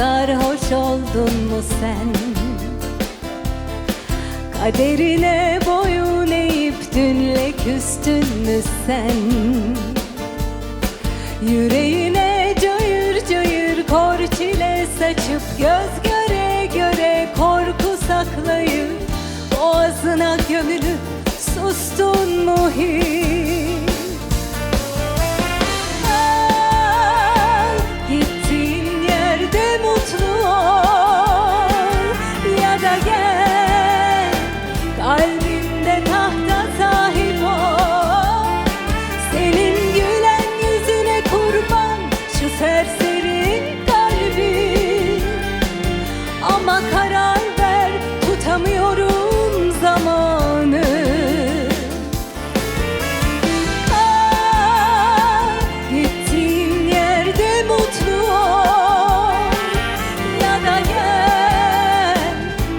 sarhoş oldun mu sen? Kaderine boyun eğip dünle küstün mü sen? Yüreğine cayır cayır kor çile saçıp Göz göre göre korku saklayıp Boğazına gömülüp sustun mu hiç?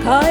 Gel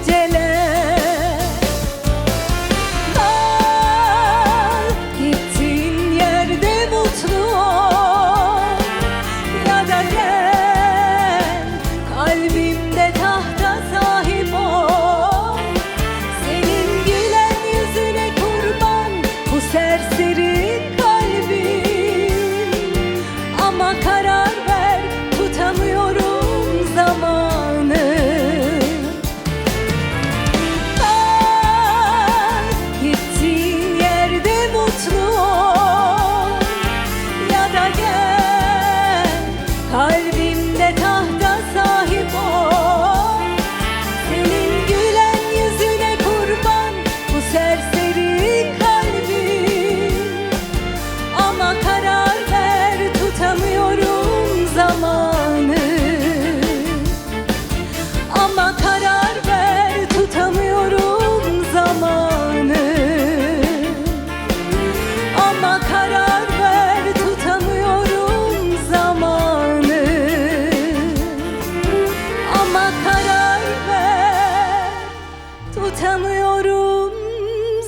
tutamıyorum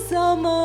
zaman.